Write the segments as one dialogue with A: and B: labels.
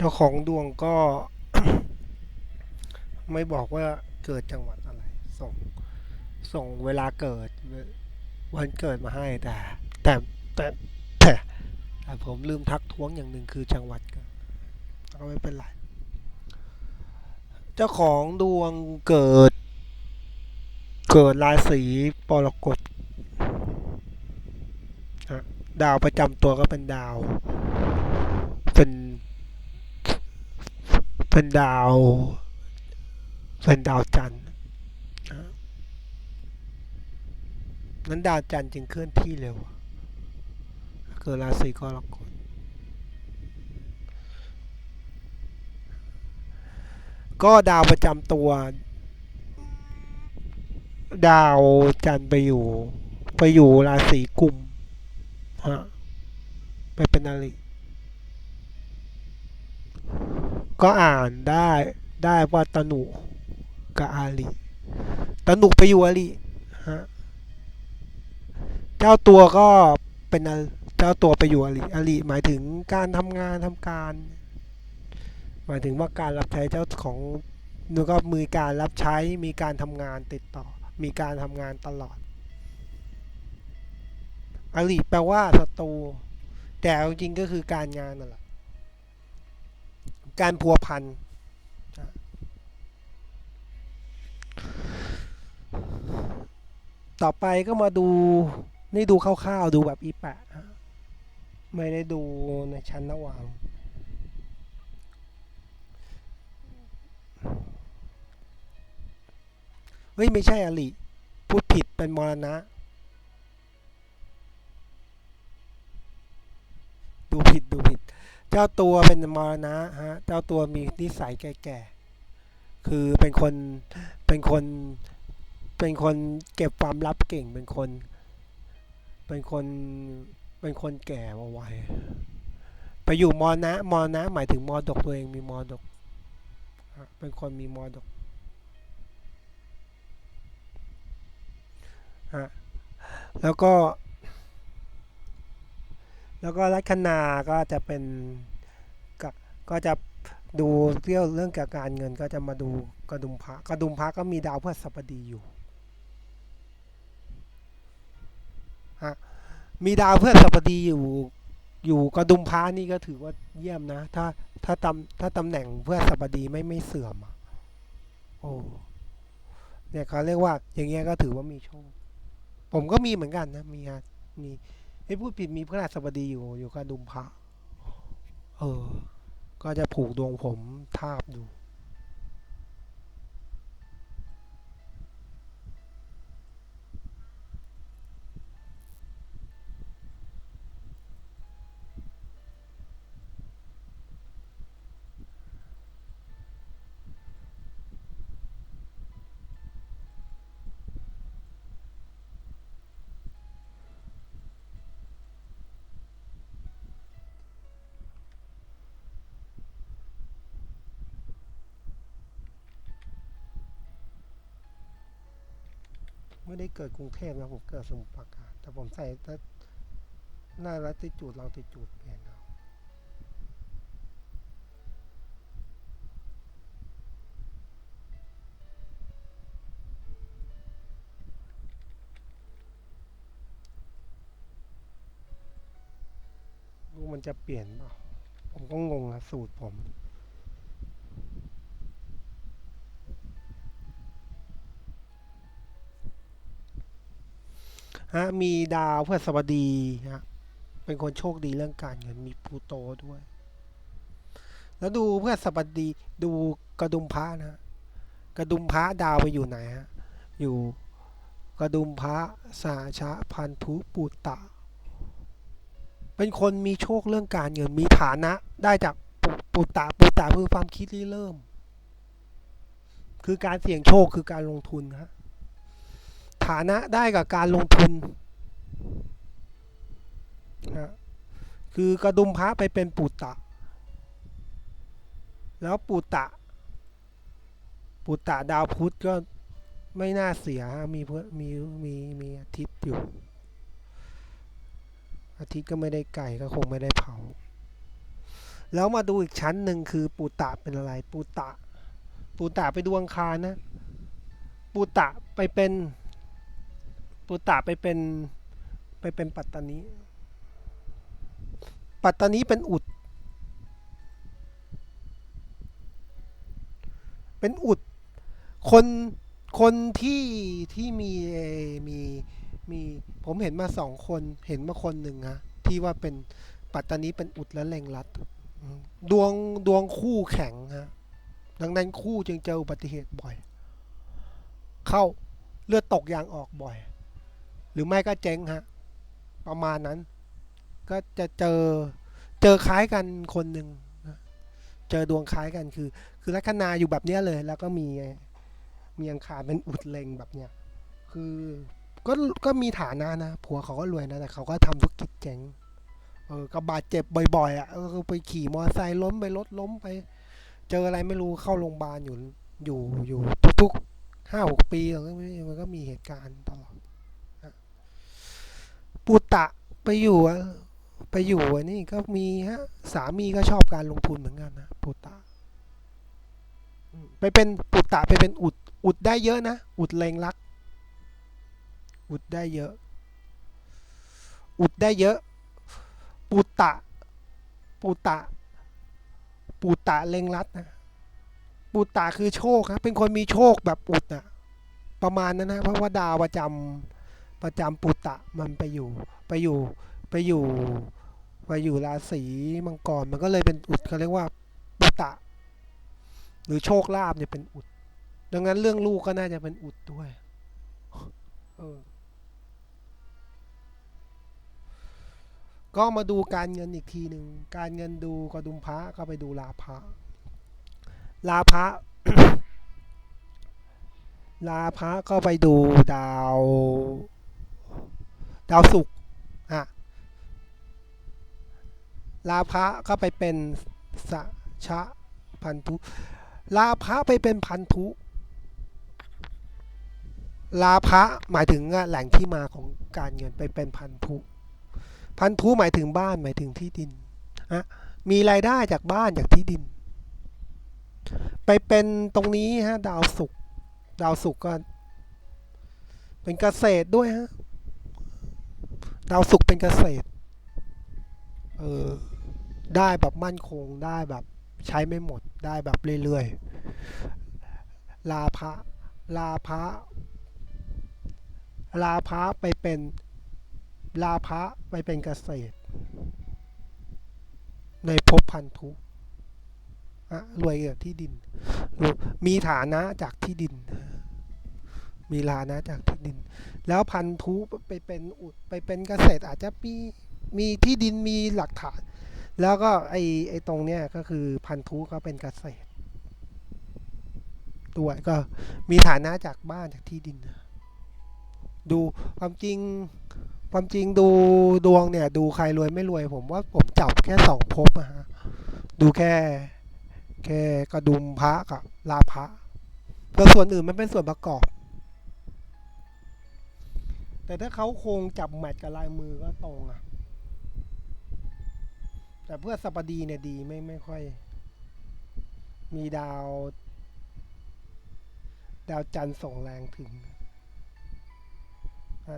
A: เจ้าของดวงก็ ไม่บอกว่าเกิดจังหวัดอะไร ส่ง ส่งเวลาเกิด วันเกิดมาให้แต่แต่แต่แต่แตผมลืมทักท้วงอย่างหนึ่งคือจังหวัดก็ไม่เป็นไร เจ้าของดวงเกิด เกิดราศีปรกฎฮะดาวประจำตัวก็เป็นดาว เป็น เป็นดาวเป็นดาวจันทร์นะนั้นดาวจันทร์จึงเคลื่อนที่เร็วเกิดราศีกรกฎก็ดาวประจำตัว ดาวจันทร์ไปอยู่ ไปอยู่ราศีกุมฮะไปเป็นอะไร ก็อ่านได้ได้ว่าตนุกับอาลีตนุไปอยู่อาลีฮะเจ้าตัวก็เป็นเจ้าตัวไปอยู่อาลีอาลีหมายถึงการทำงานทำการ หมายถึงว่าการรับใช้เจ้าของแล้วก็มีการรับใช้มีการทำงานติดต่อ มีการทำงานตลอดอาลีแปลว่าศัตรูแต่จริงก็คือการงานนั่นแหละ การพัวพันต่อไปก็มาดูนี่ดูคร่าวๆดูแบบอีแปะฮะไม่ได้ดูในชั้นระหว่าง เฮ้ย ไม่ใช่อลิพูดผิดเป็นมรณะ ดูผิดดูผิด เจ้าตัวเป็นมรณะฮะ เจ้าตัวมีนิสัยแก่ๆ คือเป็นคน เป็นคน เป็นคนเก็บความลับเก่ง เป็นคน เป็นคน เป็นคนแก่มาไวไปอยู่มรณะมรณะหมายถึงมรดกตัวเองมีมรดก เป็นคนมีมรดกฮะแล้วก็ แล้วก็ลัคนาก็จะเป็นก็ก็จะดูเรื่องเรื่องเกี่ยวกับการเงินก็จะมาดูกระดุมพระกระดุมพระก็มีดาวพฤหัสบดีอยู่ฮะมีดาวพฤหัสบดีอยู่อยู่กระดุมพระนี่ก็ถือว่าเยี่ยมนะ ถ้าถ้าตำถ้าตำแหน่งพฤหัสบดีไม่ไม่เสื่อมโอ้เนี่ยเขาเรียกว่าอย่างเงี้ยก็ถือว่ามีโชคผมก็มีเหมือนกันนะมีฮ ไม่พูดผิดมีพระราชบดีอยู่อยู่กระดุมพระ เออ ก็จะผูกดวงผมทาบอยู่ ไม่ได้เกิดกรุงเทพนะผมเกิดสมุทรปราการแต่ผมใส่แต่หน้ารัติจูดเราติจูดเปลี่ยนเอาลูมันจะเปลี่ยนเปล่าผมก็งงอะสูตรผม ฮะมีดาวพฤหัสบดีฮะเป็นคนโชคดีเรื่องการเงินมีพูโตด้วย แล้วดูพฤหัสบดีดูกระดุมพระนะกระดุมพระดาวไปอยู่ไหนฮะอยู่กระดุมพระสาชะพันธุปุตตะ เป็นคนมีโชคเรื่องการเงินมีฐานะได้จากปุปุตตะปุตตะคือความคิดริเริ่ม คือการเสี่ยงโชคคือการลงทุนฮะ ฐานะได้กับการลงทุนนะคือกระดุมพระไปเป็นปุตตะ แล้วปุตตะ ปุตตะดาวพุธก็ไม่น่าเสียมีเพื่อมีมีมีอาทิตย์อยู่ อาทิตย์ก็ไม่ได้ไก่ก็คงไม่ได้เผา แล้วมาดูอีกชั้นหนึ่งคือปูตะเป็นอะไรปูตะปูตะไปดวงคารนะปูตะไปเป็น ปูตะไปเป็นไปเป็นปัตตานี ปัตตานีเป็นอุด เป็นอุด คนคนที่ที่มีมีมีผมเห็นมาสองคนเห็นมาคนหนึ่งฮะที่ว่าเป็นปัตตานีเป็นอุดและแรงรัดดวงดวงคู่แข็งฮะดังนั้นคู่จึงเจออุบัติเหตุบ่อย เข้าเลือดตกยางออกบ่อย รือไม่ก็เจ๊งฮะประมาณนั้น ก็จะเจอเจอคล้ายกันคนหนึ่งเจอดวงคล้ายกันคือ คือลัคนาอยู่แบบเนี้ยเลย แล้วก็มีมีอังคารเป็นอุดเลงแบบเนี้ยคือก็ก็มีฐานะนะผัวเขาก็รวยนะแต่เขาก็ทำธุรกิจเจ๊งเออก็บาดเจ็บบ่อยๆอะเออไปขี่มอเตอร์ไซค์ล้มไปรถล้มไป เจออะไรไม่รู้เข้าโรงพยาบาลอยู่อยู่อยู่ทุกๆห้าหกปีมันก็มีมันก็มีเหตุการณ์ตลอด ปุตตะไปอยู่อะไปอยู่อันนี่ก็มีฮะสามีก็ชอบการลงทุนเหมือนกันนะปุตตะไปเป็นปุตตะไปเป็นอุดอุดได้เยอะนะ อุดเลงรัก อุดได้เยอะ อุดได้เยอะ ปุตตะ ปุตตะ ปุตตะเลงรัดนะ ปุตตะคือโชคครับเป็นคนมีโชคแบบอุดอะประมาณนั้นนะเพราะว่าดาวประจำ ประจำปุตตะมันไปอยู่ไปอยู่ไปอยู่ไปอยู่ราศีมังกรมันก็เลยเป็นอุดเขาเรียกว่าปุตตะ หรือโชคลาภเนี่ยเป็นอุด ดังนั้นเรื่องลูกก็น่าจะเป็นอุดด้วยเออก็มาดูการเงินอีกทีหนึ่ง การเงินดูกระดุมพระก็ไปดูลาภะลาภะลาภะก็ไปดูดาว ดาวศุกร์อะลาภะก็ไปเป็นสะชะพันธุ ลาภะไปเป็นพันธุ ลาภะหมายถึงแหล่งที่มาของการเงินไปเป็นพันธุ พันธุหมายถึงบ้านหมายถึงที่ดินนะมีรายได้จากบ้านจากที่ดิน ไปเป็นตรงนี้ฮะดาวศุกร์ดาวศุกร์ก็ เป็นเกษตรด้วยฮะ ดาวศุกร์เป็นเกษตร เออ ได้แบบมั่นคงได้แบบใช้ไม่หมดได้แบบเรื่อยๆ ลาภะลาภะลาภะไปเป็นลาภะไปเป็นเกษตร ในภพพันธุอะรวยจากที่ดิน มีฐานะจากที่ดิน มีฐานะจากที่ดิน แล้วพันธุไปเป็นอุดไปเป็นเกษตรอาจจะมีมีที่ดินมีหลักฐาน แล้วก็ไอไอตรงเนี้ยก็คือพันธุก็เป็นเกษตรด้วยก็มีฐานะจากบ้านจากที่ดิน ดูความจริงความจริงดูดวงเนี่ย ดูใครรวยไม่รวยผมว่าผมจับแค่สองภพอะฮะดูแค่แค่กระดุมพระกับลาภะแต่ส่วนอื่นมันเป็นส่วนประกอบ แต่ถ้าเขาโครงจับแมทกับลายมือก็ตรงอะแต่เพื่อสัปดีเนี่ยดีไม่ไม่ค่อย มีดาว ดาวจันทร์ส่งแรงถึง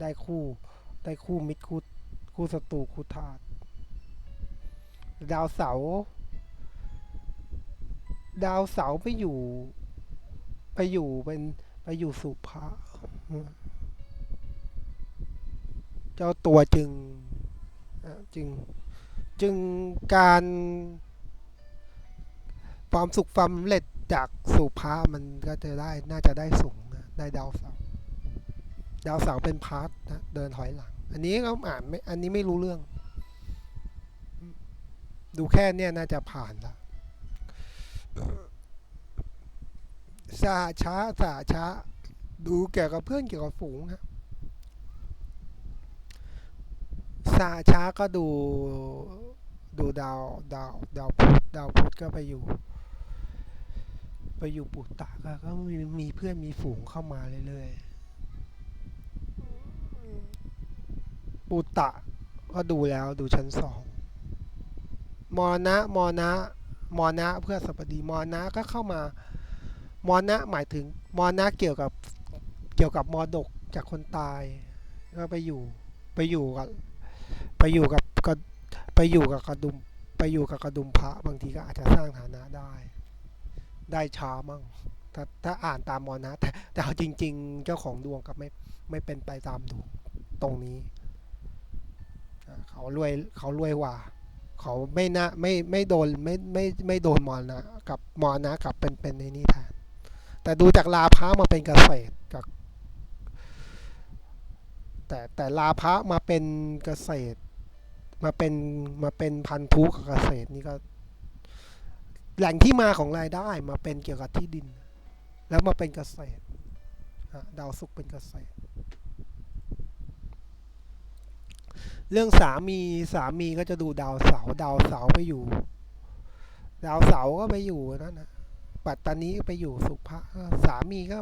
A: ได้คู่ได้คู่มิตรคู่คู่ศัตรูคู่ธาตุดาวเสา ดาวเสาไปอยู่ ไปอยู่เป็นไปอยู่สุภา เจ้าตัวจึงจึงจึงการความสุขความเร็จจากสุภามันก็จะได้น่าจะได้สูงนะได้ดาวเสาดาวเสาเป็นพาร์ทนะเดินถอยหลัง อันนี้ก็อ่านไม่อันนี้ไม่รู้เรื่อง ดูแค่เนี้ยน่าจะผ่านละสาช้าสาช้าดูเกี่ยวกับเพื่อนเกี่ยวกับฝูงฮะ ซาช้าก็ดูดูดาวดาวดาวพุธดาวพุธก็ไปอยู่ ไปอยู่ปุตตะก็ก็มีมีเพื่อนมีฝูงเข้ามาเรื่อยๆปุตตะก็ดูแล้วดูชั้นสองมอนะมอนะมอนะเพื่อสบดีมอนะก็เข้ามามอนะหมายถึงมอนะเกี่ยวกับเกี่ยวกับมอดกจากคนตาย ก็ไปอยู่ไปอยู่กับ ไปอยู่กับกระไปอยู่กับกระดุมไปอยู่กับกระดุมพระบางทีก็อาจจะสร้างฐานะได้ ได้ช้ามั่งถ้าถ้าอ่านตามมอนะแต่แต่เอาจริง ๆ เจ้าของดวงกับไม่ไม่เป็นไปตามดวงตรงนี้ เขารวยเขารวยกว่า เขาไม่น่าไม่ไม่โดนไม่ไม่ไม่โดนมอนะกับมอนะกับเป็นเป็นในนี้แทนแต่ดูจากลาพระมาเป็นเกษตรกับแต่แต่ลาพระมาเป็นเกษตร มาเป็นมาเป็นพันธุกับเกษตรนี่ก็แหล่งที่มาของรายได้มาเป็นเกี่ยวกับที่ดิน แล้วมาเป็นเกษตรดาวศุกร์เป็นเกษตร เรื่องสามีสามีก็จะดูดาวเสาดาวเสาไปอยู่ ดาวเสาก็ไปอยู่นั่นนะปัตตานีไปอยู่สุภะสามีก็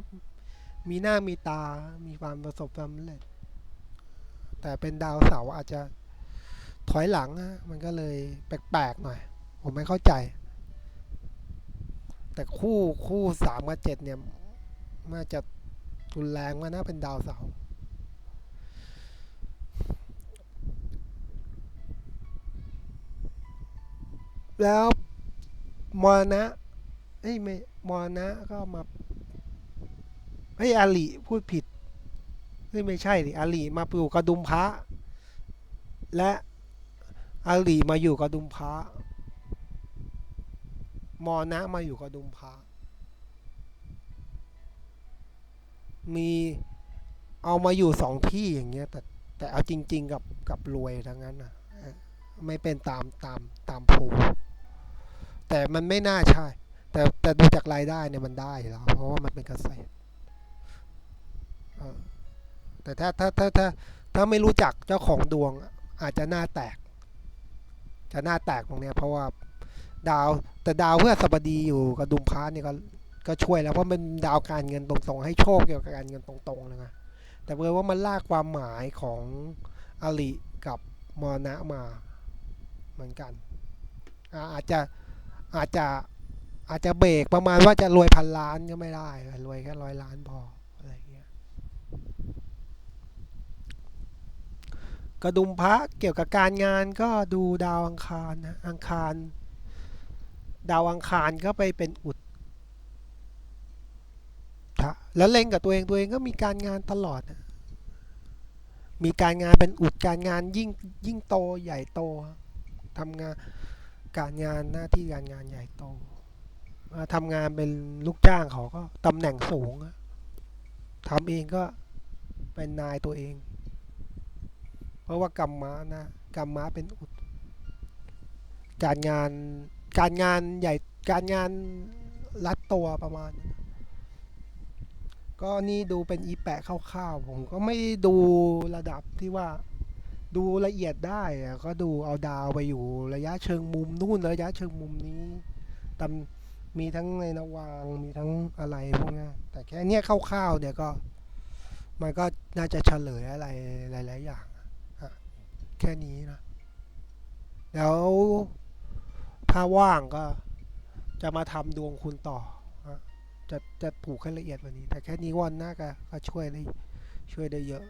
A: มีหน้ามีตามีความประสบความสำเร็จแต่เป็นดาวเสาอาจจะ ถอยหลังนะมันก็เลยแปลกๆหน่อย ผมไม่เข้าใจ แต่คู่คู่สามกับเจ็ดเนี่ยน่าจะรุนแรงมานะเป็นดาวเสาร์แล้วมรณะเอ้ยไม่มรณะก็มาเฮ้ยอาลีพูดผิดเฮ้ยไม่ใช่ดิอาลีมาอยู่กระดุมพระ และ อาลีมาอยู่กระดุมพระมรณะมาอยู่กระดุมพระมีเอามาอยู่สองที่อย่างเงี้ยแต่แต่เอาจริง ๆ กับกับรวยทั้งนั้นนะไม่เป็นตามตามตามโพลแต่มันไม่น่าใช่ แต่แต่ดูจากรายได้เนี่ยมันได้แล้ว เพราะว่ามันเป็นเกษตรแต่ถ้าถ้าถ้าถ้าถ้าไม่รู้จักเจ้าของดวงอาจจะหน้าแตก จะหน้าแตกตรงเนี้ยเพราะว่าดาวแต่ดาวเพื่อสบดีอยู่กับดุมพระเนี่ยก็ก็ช่วยแล้วเพราะมันดาวการเงินตรงๆ ให้โชคเกี่ยวกับการเงินตรงๆเลยนะแต่เพื่อว่ามันลากความหมายของอลิกับมรณะมาเหมือนกันอาจจะอาจจะอาจจะเบรกประมาณว่าจะรวยพันล้านก็ไม่ได้รวยแค่ร้อยล้านพออะไรเงี้ย กระดุมพระเกี่ยวกับการงานก็ดูดาวอังคารนะอังคาร ดาวอังคารก็ไปเป็นอุดทะแล้วเล็งกับตัวเองตัวเองก็มีการงานตลอด มีการงานเป็นอุดการงานยิ่งยิ่งโตใหญ่โตทำงานการงานหน้าที่การงานใหญ่โตอ่าทำงานเป็นลูกจ้างเขาก็ตำแหน่งสูงทำเองก็เป็นนายตัวเอง เพราะว่ากรรมมานะกรรมมาเป็นอุด การงานการงานใหญ่การงานรัดตัวประมาณ ก็นี่ดูเป็นอีแปะคร่าวๆผมก็ไม่ดูระดับที่ว่าดูละเอียดได้ก็ดูเอาดาวไปอยู่ระยะเชิงมุมนู่นระยะเชิงมุมนี้ตำมีทั้งในนวางมีทั้งอะไรพวกนี้แต่แค่เนี้ยคร่าวๆเนี่ยก็ มันก็น่าจะเฉลยอะไรหลาย ๆ อย่าง แค่นี้นะ แล้วถ้าว่างก็จะมาทำดวงคุณต่อ จะจะผูกให้ละเอียดกว่านี้ แต่แค่นี้วันหน้าก็ก็ช่วยได้ช่วยได้เยอะ